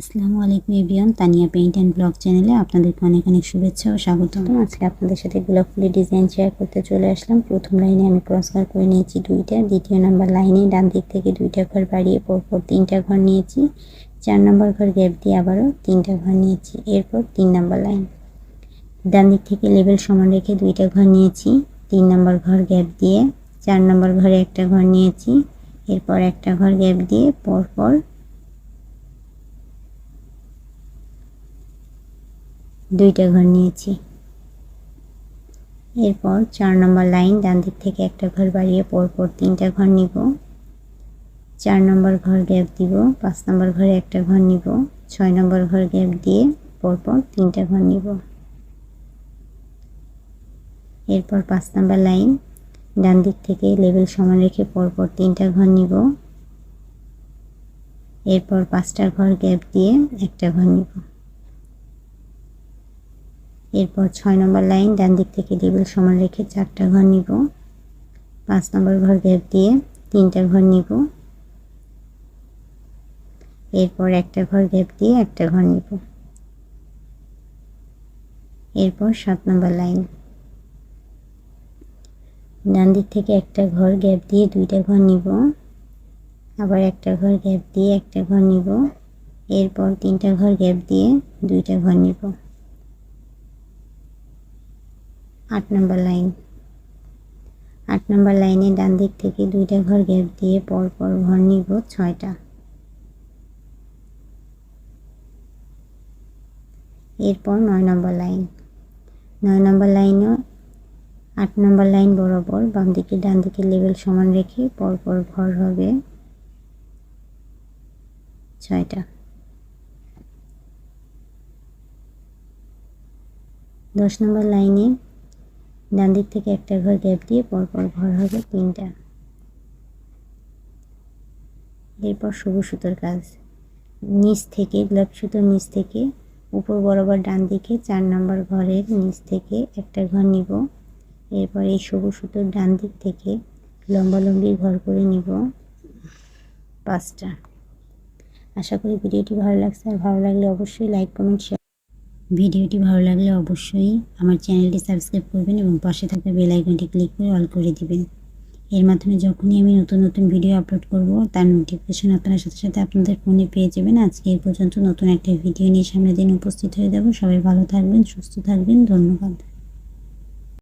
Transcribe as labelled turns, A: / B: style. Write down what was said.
A: আসসালামু আলাইকুম এভিয়ন তানিয়া পেইন্ট অ্যান্ড ব্লগ চ্যানেলে আপনাদেরকে অনেক অনেক শুভেচ্ছা ও স্বাগতম। আজকে আপনাদের সাথে গোলাপ ফুলের ডিজাইন শেয়ার করতে চলে আসলাম। প্রথম লাইনে আমি ক্রস ঘর করে নিয়েছি দুইটা, দ্বিতীয় নাম্বার লাইনে ডান দিক থেকে দুইটা ঘর বাড়িয়ে পরপর তিনটা ঘর নিয়েছি। চার নম্বর ঘর গ্যাপ দিয়ে আবারও তিনটা ঘর নিয়েছি, এরপর তিন নম্বর লাইন ডান দিক থেকে লেভেল সমান রেখে দুইটা ঘর নিয়েছি, তিন নম্বর ঘর গ্যাপ দিয়ে চার নম্বর ঘরে একটা ঘর নিয়েছি, এরপর একটা ঘর গ্যাপ দিয়ে পরপর দুইটা ঘর নিয়েছি। এরপর চার নম্বর লাইন, ডান দিক থেকে একটা ঘর বাড়িয়ে পরপর তিনটা ঘর নিব। চার নম্বর ঘর গ্যাপ দিব, পাঁচ নম্বর ঘরে একটা ঘর নিব, ছয় নম্বর ঘর গ্যাপ দিয়ে পরপর তিনটা ঘর নিব। এরপর পাঁচ নম্বর লাইন, ডান দিক থেকে লেভেল সমান রেখে পরপর তিনটা ঘর নিব। এরপর পাঁচটা ঘর গ্যাপ দিয়ে একটা ঘর নিব। এরপর ছয় নম্বর লাইন, ডান দিক থেকে লেবেল সমান রেখে চারটা ঘর নিব। পাঁচ নম্বর ঘর গ্যাপ দিয়ে তিনটা ঘর নিব। এরপর একটা ঘর গ্যাপ দিয়ে একটা ঘর নিব। এরপর সাত নম্বর লাইন। ডান দিক থেকে একটা ঘর গ্যাপ দিয়ে দুইটা ঘর নিব। আবার একটা ঘর গ্যাপ দিয়ে একটা ঘর নিব। এরপর তিনটা ঘর গ্যাপ দিয়ে দুইটা ঘর নিব। আট নম্বর লাইন। আট নম্বর লাইনে ডান দিক থেকে দুইটা ঘর গ্যাপ দিয়ে পর পর ঘর নিব ছয়টা। এরপর নয় নম্বর লাইন। নয় নম্বর লাইনও আট নম্বর লাইন বরাবর বাম দিকে ডান দিকে লেভেল সমান রেখে পরপর ঘর হবে ছয়টা। দশ নম্বর লাইনে ডান দিক থেকে একটা ঘর গ্যাপ দিয়ে পরপর ঘর হবে তিনটা। এরপর সবুজ সুতোর কাজ। নিচ থেকে, গোলাপ সুতোর নিচ থেকে, উপর বরাবর ডান দিকে চার নম্বর ঘরের নিচ থেকে একটা ঘর নিব। এরপর এই সবুজ সুতোর ডান দিক থেকে লম্বালম্বি ঘর করে নিব পাঁচটা। আশা করি ভিডিওটি ভালো লাগছে। আর ভালো লাগলে অবশ্যই লাইক, কমেন্ট শেয়ার ভিডিওটি ভালো লাগলে অবশ্যই আমার চ্যানেলটি সাবস্ক্রাইব করবেন এবং পাশে থাকা বেল আইকনটি ক্লিক করে অল করে দিবেন। এর মাধ্যমে যখনই আমি নতুন নতুন ভিডিও আপলোড করব, তার নোটিফিকেশন আপনার সাথে সাথে আপনাদের ফোনে পেয়ে যাবেন। আজকে এই পর্যন্ত নতুন একটা ভিডিও নিয়ে সামনের দিন উপস্থিত হয়ে যাব। সবাই ভালো থাকবেন, সুস্থ থাকবেন। ধন্যবাদ।